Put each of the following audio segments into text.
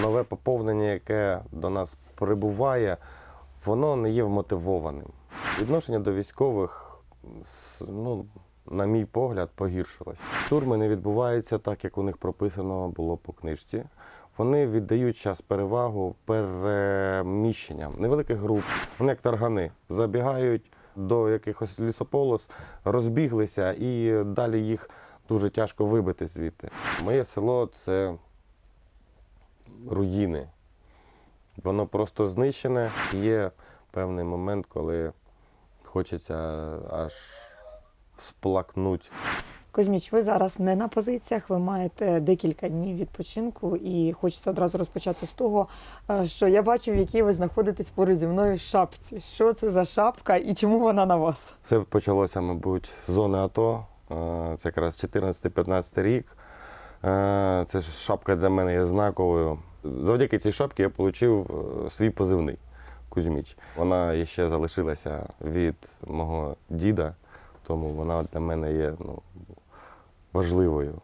нове поповнення, яке до нас прибуває, воно не є вмотивованим. Відношення до військових, ну, на мій погляд, погіршилось. Штурми не відбуваються так, як у них прописано було по книжці. Вони віддають час перевагу переміщенням невеликих груп. Вони як таргани забігають до якихось лісополос, розбіглися і далі їх дуже тяжко вибити звідти. Моє село це руїни. Воно просто знищене. Є певний момент, коли хочеться аж всплакнуть. Кузьміч, ви зараз не на позиціях, ви маєте декілька днів відпочинку, і хочеться одразу розпочати з того, е, що я бачу, в якій ви знаходитесь поруч зі мною шапці. Що це за шапка і чому вона на вас? Це почалося, мабуть, з зони АТО. Е, Це якраз 14-15 рік. Е, Це шапка для мене є знаковою. Завдяки цій шапці я отримав свій позивний Кузьміч. Вона ще залишилася від мого діда, тому вона для мене є ну, важливою.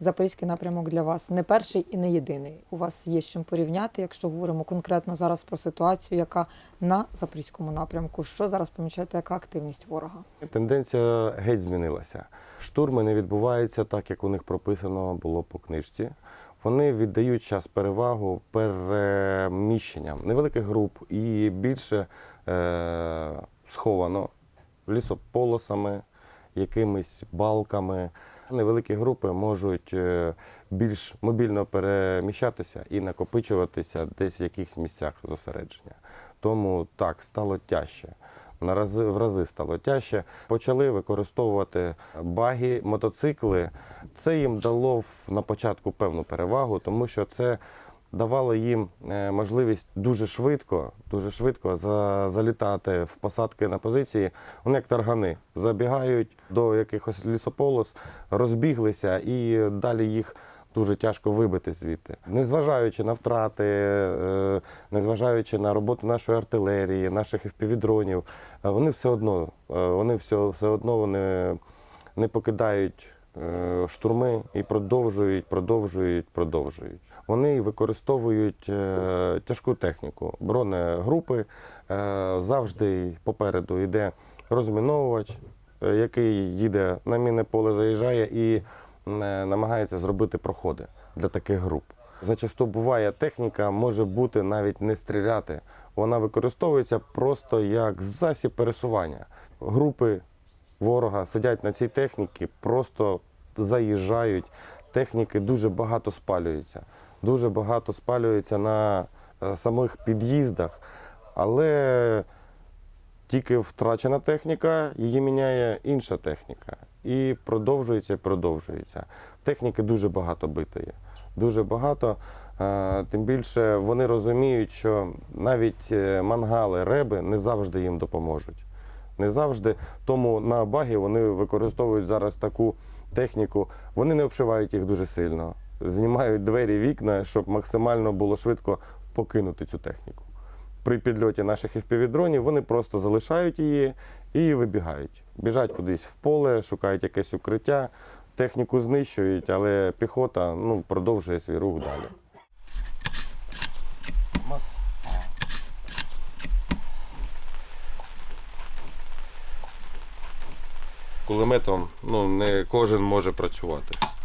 Запорізький напрямок для вас не перший і не єдиний. У вас є з чим порівняти, якщо говоримо конкретно зараз про ситуацію, яка на запорізькому напрямку. Що зараз помічаєте, яка активність ворога? Тенденція геть змінилася. Штурми не відбуваються так, як у них прописано було по книжці. Вони віддають час перевагу переміщенням невеликих груп і більше е- сховано лісополосами, якимись балками. Невеликі групи можуть е, більш мобільно переміщатися і накопичуватися десь в якихось місцях зосередження. Тому так стало тяжче. На рази в рази стало тяжче. Почали використовувати баги, мотоцикли. Це їм дало на початку певну перевагу, тому що це давало їм е, можливість дуже швидко, дуже швидко за, залітати в посадки на позиції. Вони як таргани забігають до якихось лісополос, розбіглися і далі їх. Дуже тяжко вибити звідти, незважаючи на втрати, е, незважаючи на роботу нашої артилерії, наших впівдронів, вони все одно, е, вони все, все одно вони не покидають е, штурми і продовжують, продовжують, продовжують. Вони використовують е, тяжку техніку. Бронегрупи е, завжди попереду йде розміновувач, е, який їде на мінне поле, заїжджає і намагається зробити проходи для таких груп. Зачасту буває, техніка може бути навіть не стріляти. Вона використовується просто як засіб пересування. Групи ворога сидять на цій техніці, просто заїжджають. Техніки дуже багато спалюється. Дуже багато спалюється на е, самих під'їздах, але тільки втрачена техніка, її міняє інша техніка. І продовжується, продовжується. Техніки дуже багато битої. Дуже багато. Е, Тим більше вони розуміють, що навіть е, мангали, реби не завжди їм допоможуть. Не завжди. Тому на багі вони використовують зараз таку техніку. Вони не обшивають їх дуже сильно. Знімають двері, вікна, щоб максимально було швидко покинути цю техніку. При підльоті наших FPV-дронів вони просто залишають її і вибігають. Біжать кудись в поле, шукають якесь укриття, техніку знищують, але піхота ну, продовжує свій рух далі. Кулеметом ну, не кожен може працювати.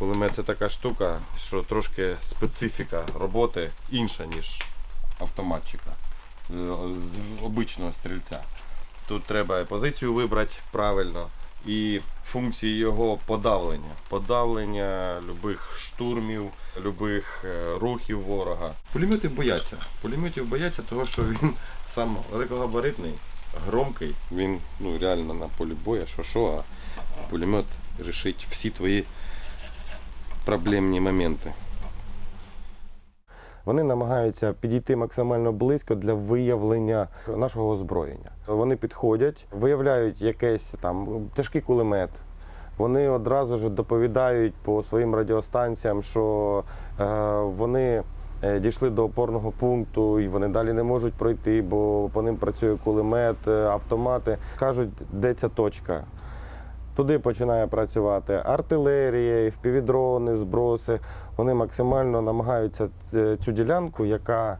Кулемет це така штука, що трошки специфіка роботи інша, ніж автоматчика, е, з обичного стрільця. Тут треба позицію вибрати правильно і функції його подавлення. Подавлення любих штурмів, любих е, рухів ворога. Пулеметів бояться. Пулеметів бояться, того, що він сам великогабаритний, громкий. Він ну, реально на полі бою, що що, а пулемет рішить всі твої проблемні моменти. Вони намагаються підійти максимально близько для виявлення нашого озброєння. Вони підходять, виявляють якийсь там тяжкий кулемет. Вони одразу ж доповідають по своїм радіостанціям, що е, вони е, дійшли до опорного пункту, і вони далі не можуть пройти, бо по ним працює кулемет, е, автомати. Кажуть, де ця точка. Туди починає працювати артилерія, впівдрони, зброси. Вони максимально намагаються цю ділянку, яка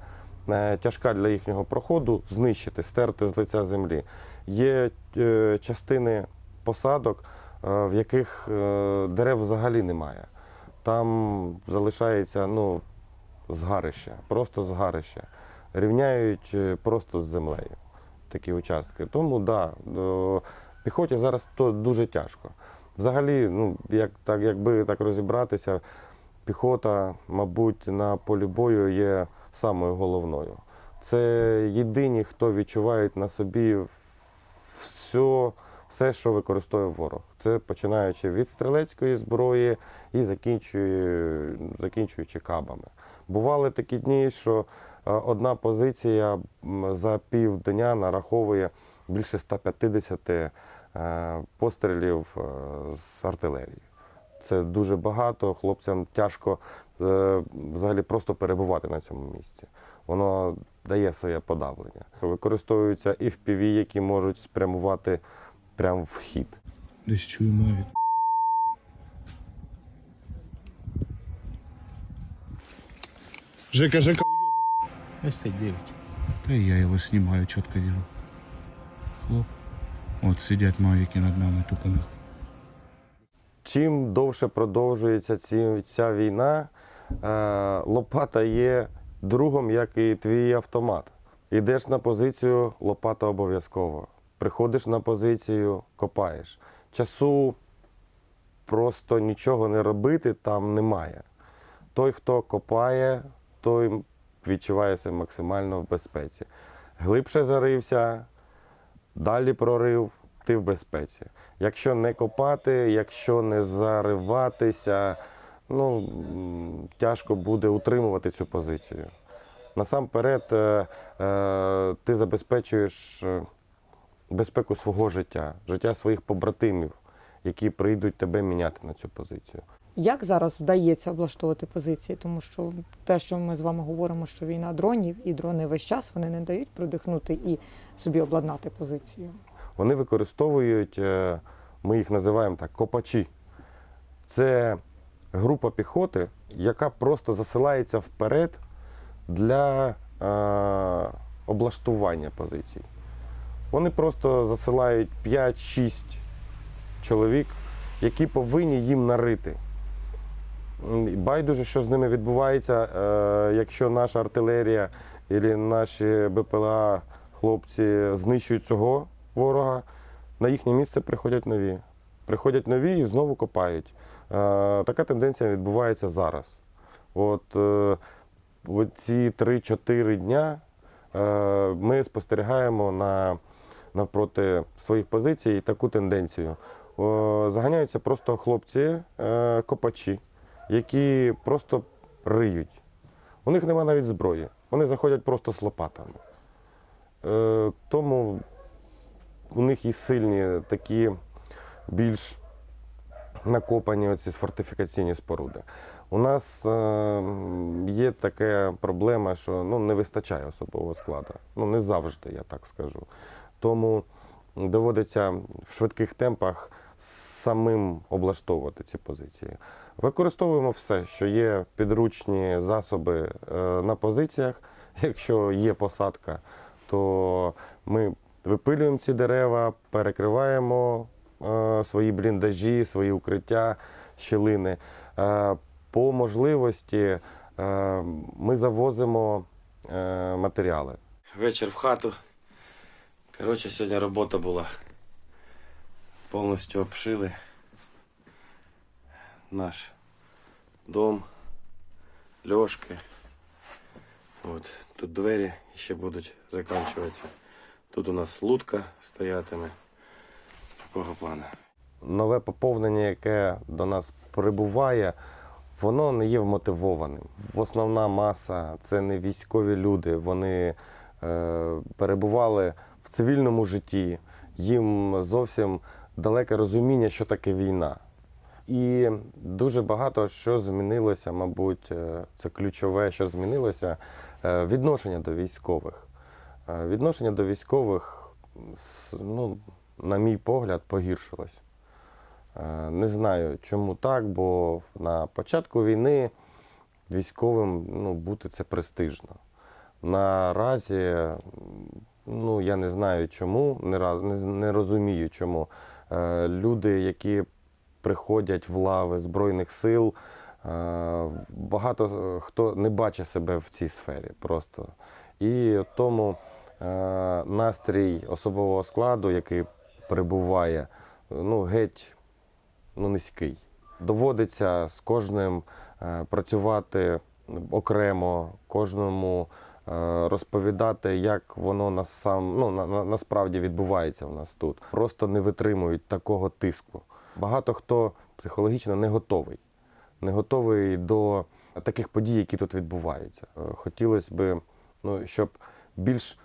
е, тяжка для їхнього проходу, знищити, стерти з лиця землі. Є е, частини посадок, е, в яких е, дерев взагалі немає. Там залишається ну, згарище, просто згарище. Рівняють е, просто з землею такі участки. Тому так, да, піхоті зараз то дуже тяжко. Взагалі, ну, як, так, якби так розібратися, піхота, мабуть, на полі бою є самою головною. Це єдині, хто відчувають на собі все, все, що використовує ворог. Це починаючи від стрілецької зброї і закінчує, закінчуючи кабами. Бували такі дні, що е, одна позиція за півдня нараховує більше 150 е, пострілів е, з артилерії. Це дуже багато. Хлопцям тяжко е, взагалі просто перебувати на цьому місці. Воно дає своє подавлення. Використовуються і FPV, які можуть спрямувати прямо в хід. Десь чую мавік. Жека, Жека, С9. Да я его снимаю, четко держу. Хлоп. Вот сидят мавики над нами тупо. Чим довше продовжується ця війна, е, лопата є другом, як і твій автомат. Йдеш на позицію, лопата обов'язково. Приходиш на позицію, копаєш. Часу просто нічого не робити там немає. Той, хто копає, той відчуває себе максимально в безпеці. Глибше зарився, далі прорив, ти в безпеці. Якщо не копати, якщо не зариватися, ну, тяжко буде утримувати цю позицію. Насамперед, е, е, ти забезпечуєш е, безпеку свого життя, життя своїх побратимів, які прийдуть тебе міняти на цю позицію. Як зараз вдається облаштовувати позиції? Тому що те, що ми з вами говоримо, що війна дронів і дрони весь час вони не дають продихнути і собі обладнати позицію. Вони використовують, е, ми їх називаємо так, копачі. Це група піхоти, яка просто засилається вперед для е, облаштування позицій. Вони просто засилають 5-6 чоловік, які повинні їм нарити. Байдуже, що з ними відбувається, е, якщо наша артилерія і наші БПЛА хлопці знищують цього ворога, на їхнє місце приходять нові. Приходять нові і знову копають. Е, Така тенденція відбувається зараз. От е, ці 3-4 дня ми спостерігаємо на, навпроти своїх позицій таку тенденцію. Заганяються просто хлопці, е, копачі, які просто риють. У них немає навіть зброї. Вони заходять просто з лопатами. Е, Тому у них і сильні такі більш накопані оці фортифікаційні споруди. У нас е, є така проблема, що ну, не вистачає особового складу. Ну, не завжди, я так скажу. Тому доводиться в швидких темпах самим облаштовувати ці позиції. Використовуємо все, що є підручні засоби е, на позиціях. Якщо є посадка, то ми випилюємо ці дерева, перекриваємо е, свої бліндажі, свої укриття, щілини. Е, по можливості ми завозимо матеріали. Вечір в хату. Коротше, сьогодні робота була. Повністю обшили наш дом, льошки. От, тут двері ще будуть закінчуватися. Тут у нас лутка стоятиме. Такого плану. нове поповнення, яке до нас прибуває, воно не є вмотивованим. Основна маса це не військові люди. Вони е, перебували в цивільному житті. Їм зовсім далеке розуміння, що таке війна. І дуже багато що змінилося, мабуть, е, це ключове, що змінилося е, відношення до військових. Е, Відношення до військових, ну, на мій погляд, погіршилось. Не знаю, чому так, бо на початку війни військовим ну, бути це престижно. Наразі, ну я не знаю чому, не, не розумію чому. Е, люди, які приходять в лави Збройних сил, е, багато е, хто не бачить себе в цій сфері просто. І тому настрій особового складу, який прибуває, ну, геть ну, низький. Доводиться з кожним працювати окремо, кожному розповідати, як воно на сам, ну, на, на, насправді відбувається в нас тут. Просто не витримують такого тиску. Багато хто психологічно не готовий, не готовий до таких подій, які тут відбуваються. Е, Хотілося б, ну, щоб більш е,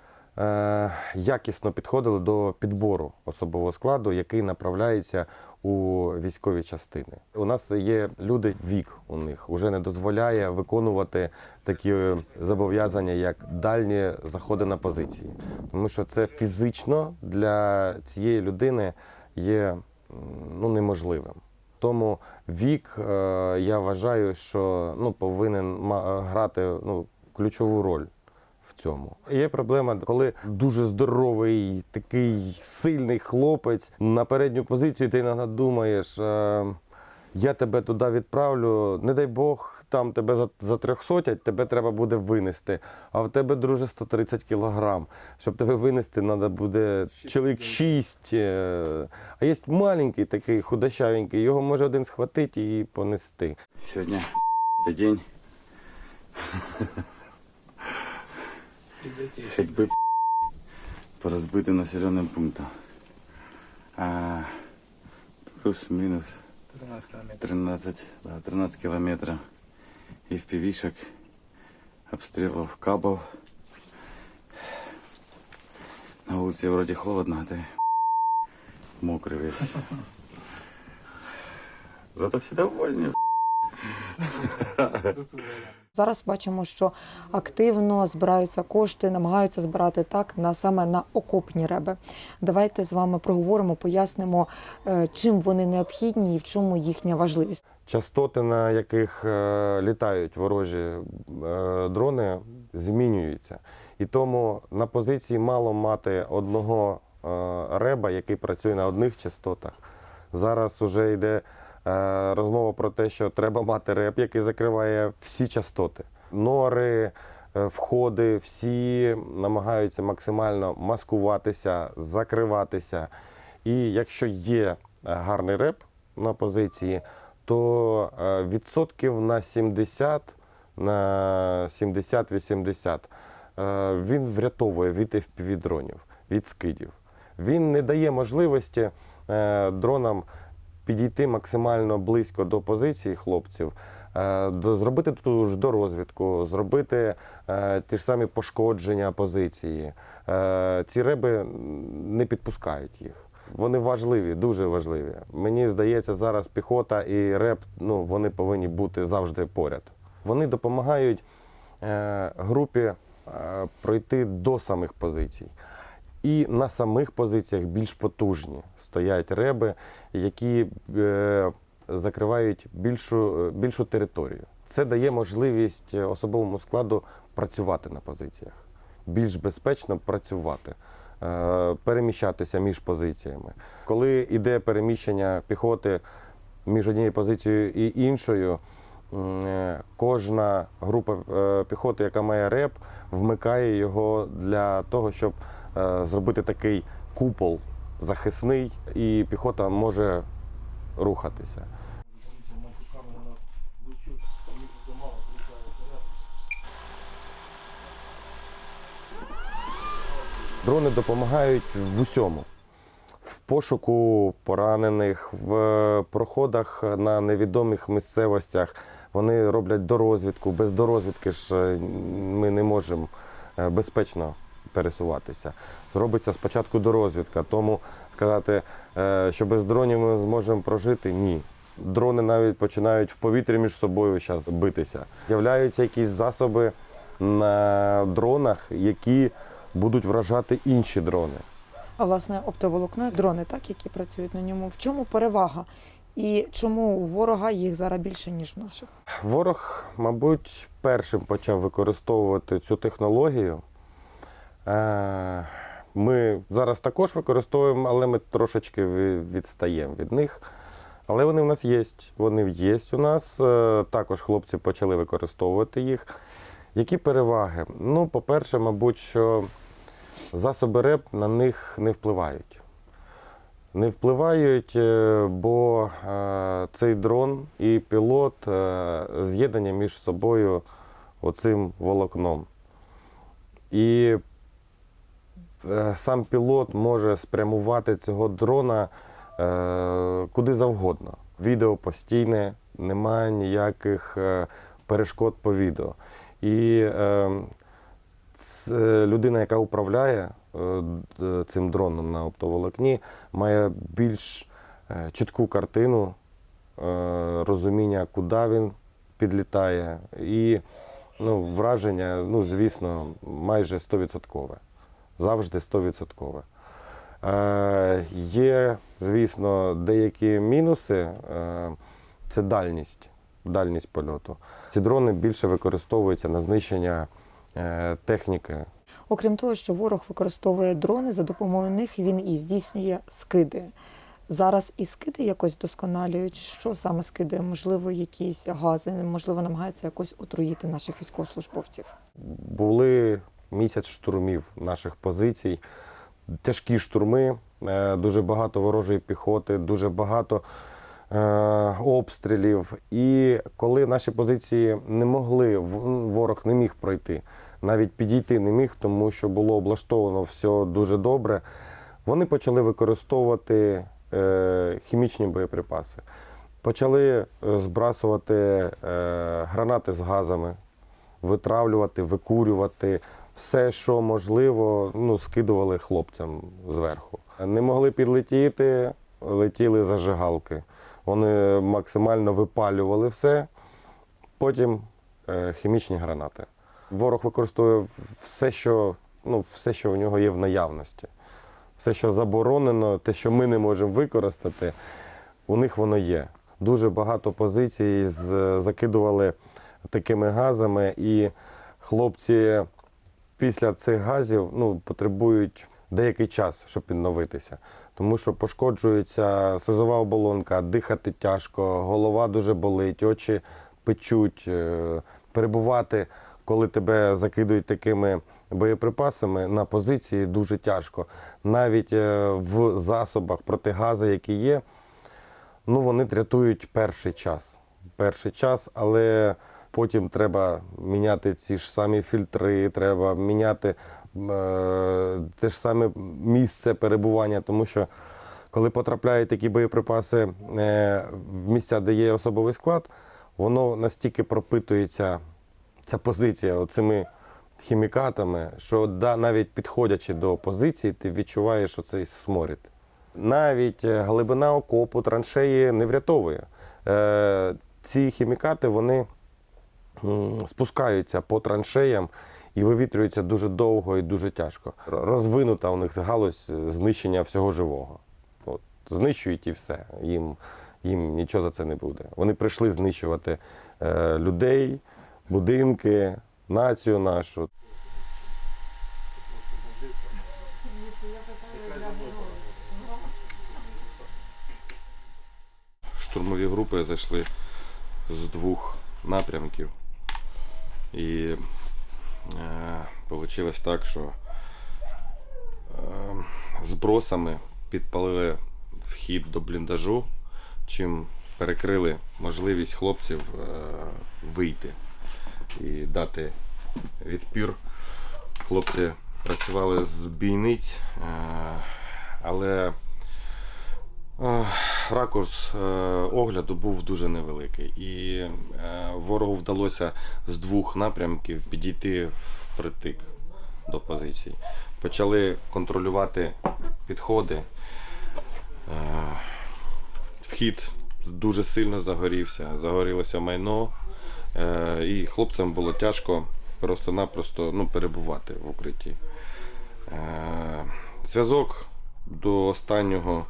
якісно підходили до підбору особового складу, який направляється у військові частини. У нас є люди, вік у них вже не дозволяє виконувати такі е, зобов'язання, як дальні заходи на позиції. Тому що це фізично для цієї людини є ну, неможливим. Тому вік, е, я вважаю, що ну, повинен грати ну, ключову роль цьому. Є проблема, коли дуже здоровий, такий сильний хлопець на передню позицію, ти іноді думаєш, е, я тебе туди відправлю, не дай Бог, там тебе за, за трьохсотять, тебе треба буде винести. А в тебе, друже, 130 кілограм. Щоб тебе винести, треба буде чоловік 6. е, А є маленький такий худощавенький, його може один схватити і понести. Сегодня день. Хоть бы по разбитым населенным пунктам. А, плюс минус 13 да 13, километров и в пивишек впівішок, обстрілів кабов. На улице вроде холодно, а ти мокрий весь. Зато всі довольні. Зараз бачимо, що активно збираються кошти, намагаються збирати так на саме на окопні реби. Давайте з вами проговоримо, пояснимо, е, чим вони необхідні і в чому їхня важливість. Частоти, на яких е, літають ворожі е, дрони, змінюються. І тому на позиції мало мати одного реба, який працює на одних частотах. Зараз вже йде розмова про те, що треба мати реб, який закриває всі частоти. Нори, е, входи, всі намагаються максимально маскуватися, закриватися. І якщо є е, гарний реп на позиції, то е, відсотків на 70, на 70-80 е, він врятовує від FPV-дронів, від скидів. Він не дає можливості е, дронам підійти максимально близько до позиції хлопців, е, зробити ту ж дорозвідку, зробити е, ті ж самі пошкодження позиції. Е, ці реби не підпускають їх. Вони важливі, дуже важливі. Мені здається, зараз піхота і реп ну, вони повинні бути завжди поряд. Вони допомагають групі пройти до самих позицій. І на самих позиціях більш потужні стоять реби, які е, закривають більшу, е, більшу територію. Це дає можливість е, особовому складу працювати на позиціях, більш безпечно працювати, е, переміщатися між позиціями. Коли йде переміщення піхоти між однією позицією і іншою, кожна група піхоти, яка має реп, вмикає його для того, щоб зробити такий купол захисний, і піхота може рухатися. Дрони допомагають в усьому. В пошуку поранених, в проходах на невідомих місцевостях. Вони роблять дорозвідку. Без дорозвідки ж е, ми не можемо е, безпечно пересуватися. Зробиться спочатку дорозвідка. Тому сказати, е, що без дронів ми зможемо прожити ні. Дрони навіть починають в повітрі між собою зараз битися. З'являються якісь засоби на дронах, які будуть вражати інші дрони. А власне оптоволокно, дрони, так, які працюють на ньому. В чому перевага? І чому у ворога їх зараз більше, ніж в наших? Ворог, мабуть, першим почав використовувати цю технологію. Е, Ми зараз також використовуємо, але ми трошечки відстаємо від них. Але вони в нас є. Вони є у нас. Е, Також хлопці почали використовувати їх. Які переваги? Ну, по-перше, мабуть, що засоби РЕП на них не впливають. Не впливають, е, бо цей дрон і пілот з'єднані між собою оцим волокном. І сам пілот може спрямувати цього дрона е, куди завгодно. Відео постійне, немає ніяких е, перешкод по відео. І е, людина, яка управляє е, цим дроном на оптоволокні, має більш е, чітку картину, е, розуміння, куди він підлітає. І ну, враження, ну, звісно, майже 100%. Завжди 100%. Е, є, звісно, деякі мінуси. Е, це дальність, дальність польоту. Ці дрони більше використовуються на знищення е, техніки. Окрім того, що ворог використовує дрони, за допомогою них він і здійснює скиди. Зараз і скиди якось досконалюють. Що саме скидує? Можливо, якісь гази, можливо, намагається якось отруїти наших військовослужбовців. Були місяць штурмів наших позицій, тяжкі штурми, е, дуже багато ворожої піхоти, дуже багато е, обстрілів. І коли наші позиції не могли, ворог не міг пройти, навіть підійти не міг, тому що було облаштовано все дуже добре. Вони почали використовувати е, хімічні боєприпаси. Почали збрасувати гранати з газами, витравлювати, викурювати. Все, що можливо, ну, скидували хлопцям зверху. Не могли підлетіти, летіли зажигалки. Вони максимально випалювали все, потім е, хімічні гранати. Ворог використовує все, що, ну, все, що у нього є в наявності. Все, що заборонено, те, що ми не можемо використати, у них воно є. Дуже багато позицій закидували такими газами, і хлопці після цих газів ну, потребують деякий час, щоб відновитися. Тому що пошкоджується слизова оболонка, дихати тяжко, голова дуже болить, очі печуть. Е, Перебувати, коли тебе закидують такими боєприпасами на позиції, дуже тяжко. Навіть е, в засобах протигази, які є, ну вони рятують перший час. Перший час, але потім треба міняти ці ж самі фільтри, треба міняти е, те ж саме місце перебування, тому що коли потрапляють такі боєприпаси е, в місця, де є особовий склад, воно настільки пропитується, ця позиція оцими хімікатами, що да, навіть підходячи до позиції, ти відчуваєш що цей сморід. Навіть е, глибина окопу, траншеї не врятовує. Е, ці хімікати вони спускаються по траншеям і вивітрюються дуже довго і дуже тяжко. Розвинута у них галузь знищення всього живого. От, знищують і все. Їм, їм нічого за це не буде. Вони прийшли знищувати е, людей, будинки, націю нашу. Штурмові групи зайшли з двох напрямків. І е, вийшло так, що е, збросами підпалили вхід до бліндажу, чим перекрили можливість хлопців е, вийти і дати відпір. Хлопці працювали з бійниць, е, але е, ракурс е, огляду був дуже невеликий. І е, ворогу вдалося з двох напрямків підійти впритик до позицій. Почали контролювати підходи. Е, Вхід дуже сильно загорівся. Загорілося майно, і хлопцям було тяжко просто-напросто ну, перебувати в укритті. Зв'язок до останнього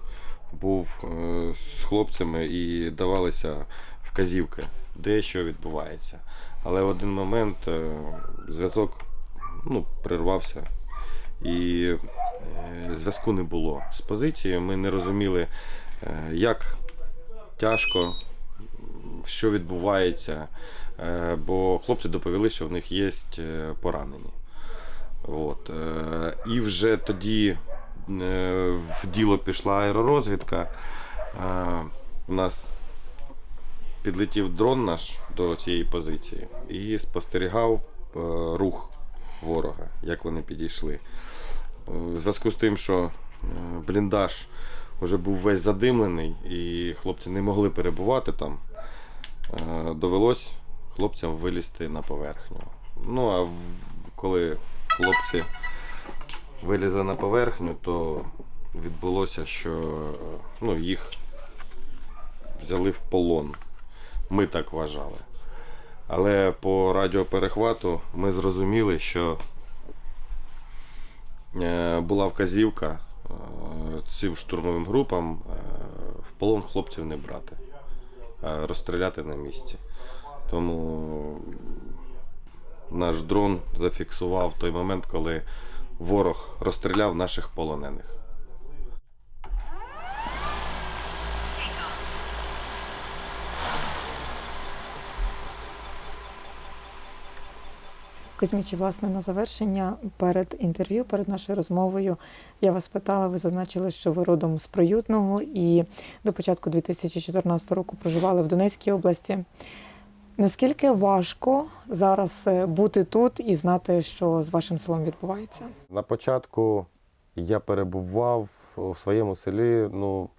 був е, з хлопцями і давалися вказівки, де що відбувається. Але в один момент е, зв'язок ну, прервався і е, зв'язку не було з позицією. Ми не розуміли, як тяжко, що відбувається, бо хлопці доповіли, що в них є поранені. От. І вже тоді в діло пішла аеророзвідка. Е, У нас підлетів дрон наш до цієї позиції і спостерігав е, рух ворога, як вони підійшли. Е, У зв'язку з тим, що е, бліндаж вже був весь задимлений і хлопці не могли перебувати там, е, довелось хлопцям вилізти на поверхню. Ну а коли хлопці вилізли на поверхню, то відбулося, що ну, їх взяли в полон. Ми так вважали. Але по радіоперехвату ми зрозуміли, що е, була вказівка е, цим штурмовим групам е, в полон хлопців не брати, а розстріляти на місці. Тому наш дрон зафіксував той момент, коли ворог розстріляв наших полонених. Кузьмічі, власне, на завершення перед інтерв'ю, перед нашою розмовою, я вас питала, ви зазначили, що ви родом з Приютного і до початку 2014 року проживали в Донецькій області. Наскільки важко зараз е, бути тут і знати, що з вашим селом відбувається? На початку я перебував у своєму селі, ну,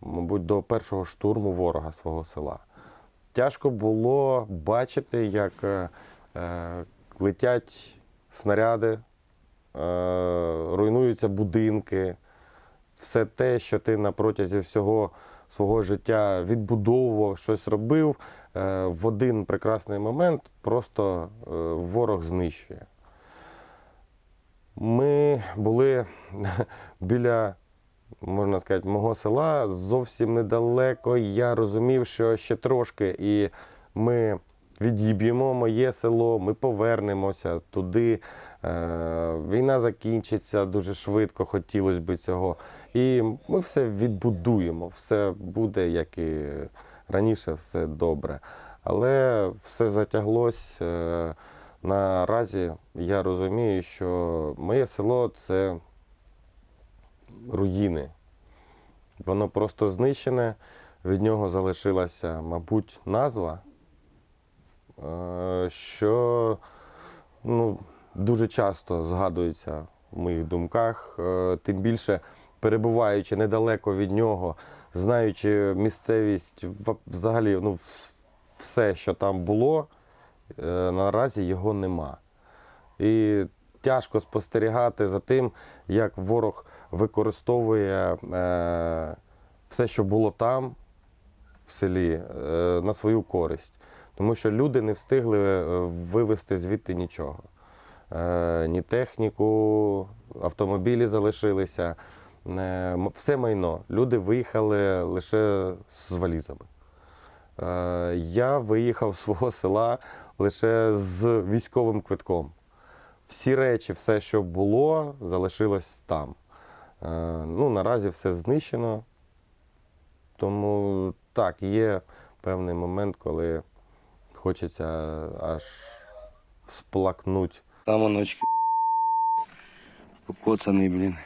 мабуть, до першого штурму ворога свого села. Тяжко було бачити, як е, е, летять снаряди, е, руйнуються будинки, все те, що ти на протязі всього свого життя відбудовував, щось робив, в один прекрасний момент просто е, ворог знищує. Ми були біля, можна сказати, мого села зовсім недалеко. Я розумів, що ще трошки, і ми відіб'ємо моє село, ми повернемося туди. Е, Війна закінчиться дуже швидко, хотілося б цього. І ми все відбудуємо, все буде, як і раніше, все добре. Але все затяглось. е, Наразі я розумію, що моє село це руїни. Воно просто знищене, від нього залишилася, мабуть, назва, е, що ну, дуже часто згадується в моїх думках, е, тим більше перебуваючи недалеко від нього, знаючи місцевість, взагалі ну, все, що там було, е, наразі його нема. І тяжко спостерігати за тим, як ворог використовує е, все, що було там, в селі, е, на свою користь. Тому що люди не встигли вивезти звідти нічого. Ні техніку, автомобілі залишилися, все майно. Люди виїхали лише з валізами. Е, Я виїхав з свого села лише з військовим квитком. Всі речі, все, що було, залишилось там. Е, Ну, наразі все знищено. Тому так, є певний момент, коли хочеться аж всплакнуть. Там оночки. Покоцаний, блін.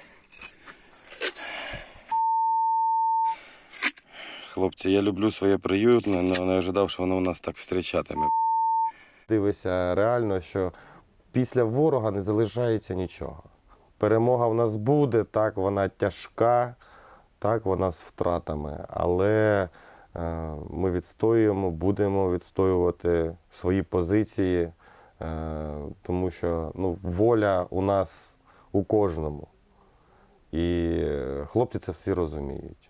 Хлопці, я люблю своє приютне, але не ожидав, що воно у нас так зустрічатиме. Дивися реально, що після ворога не залишається нічого. Перемога в нас буде, так, вона тяжка, так, вона з втратами. Але е, ми відстоюємо, будемо відстоювати свої позиції, е, тому що ну, воля у нас у кожному. І е, хлопці це всі розуміють.